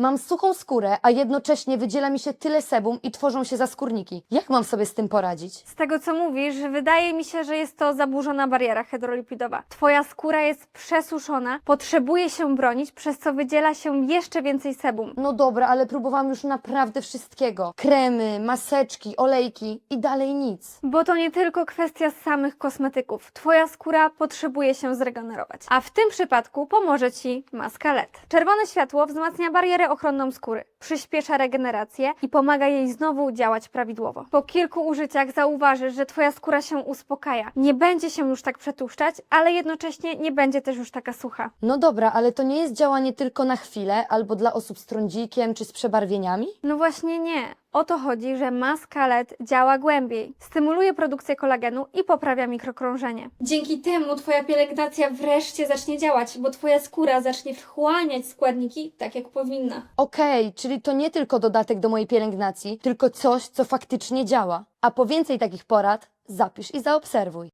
Mam suchą skórę, a jednocześnie wydziela mi się tyle sebum i tworzą się zaskórniki. Jak mam sobie z tym poradzić? Z tego co mówisz, wydaje mi się, że jest to zaburzona bariera hydrolipidowa. Twoja skóra jest przesuszona, potrzebuje się bronić, przez co wydziela się jeszcze więcej sebum. No dobra, ale próbowałam już naprawdę wszystkiego. Kremy, maseczki, olejki i dalej nic. Bo to nie tylko kwestia samych kosmetyków. Twoja skóra potrzebuje się zregenerować. A w tym przypadku pomoże Ci maska LED. Czerwone światło wzmacnia barierę ochronną skóry, przyspiesza regenerację i pomaga jej znowu działać prawidłowo. Po kilku użyciach zauważysz, że Twoja skóra się uspokaja. Nie będzie się już tak przetłuszczać, ale jednocześnie nie będzie też już taka sucha. No dobra, ale to nie jest działanie tylko na chwilę albo dla osób z trądzikiem czy z przebarwieniami? No właśnie nie. O to chodzi, że maska LED działa głębiej, stymuluje produkcję kolagenu i poprawia mikrokrążenie. Dzięki temu Twoja pielęgnacja wreszcie zacznie działać, bo Twoja skóra zacznie wchłaniać składniki tak jak powinna. Okej, czyli to nie tylko dodatek do mojej pielęgnacji, tylko coś, co faktycznie działa. A po więcej takich porad zapisz i zaobserwuj.